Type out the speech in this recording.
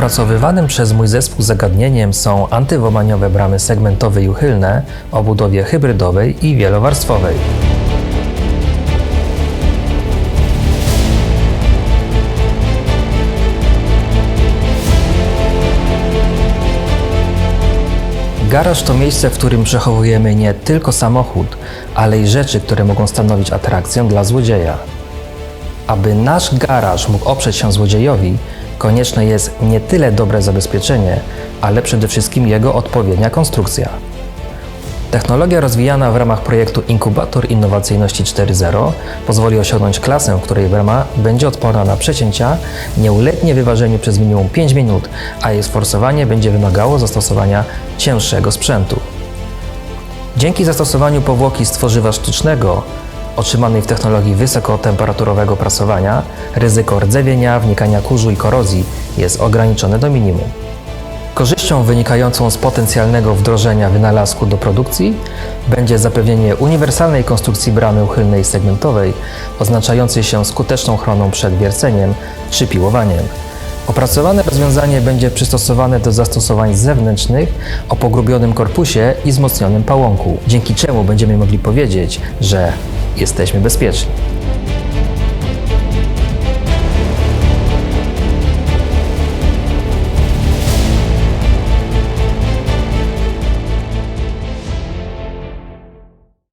Opracowywanym przez mój zespół zagadnieniem są antywomaniowe bramy segmentowe i uchylne o budowie hybrydowej i wielowarstwowej. Garaż to miejsce, w którym przechowujemy nie tylko samochód, ale i rzeczy, które mogą stanowić atrakcję dla złodzieja. Aby nasz garaż mógł oprzeć się złodziejowi, konieczne jest nie tyle dobre zabezpieczenie, ale przede wszystkim jego odpowiednia konstrukcja. Technologia rozwijana w ramach projektu Inkubator Innowacyjności 4.0 pozwoli osiągnąć klasę, w której brama będzie odporna na przecięcia, nie ulegnie wyważeniu przez minimum 5 minut, a jej sforsowanie będzie wymagało zastosowania cięższego sprzętu. Dzięki zastosowaniu powłoki z tworzywa sztucznego, otrzymanej w technologii wysokotemperaturowego prasowania, ryzyko rdzewienia, wnikania kurzu i korozji jest ograniczone do minimum. Korzyścią wynikającą z potencjalnego wdrożenia wynalazku do produkcji będzie zapewnienie uniwersalnej konstrukcji bramy uchylnej segmentowej, oznaczającej się skuteczną ochroną przed wierceniem czy piłowaniem. Opracowane rozwiązanie będzie przystosowane do zastosowań zewnętrznych o pogrubionym korpusie i wzmocnionym pałąku, dzięki czemu będziemy mogli powiedzieć, że jesteśmy bezpieczni.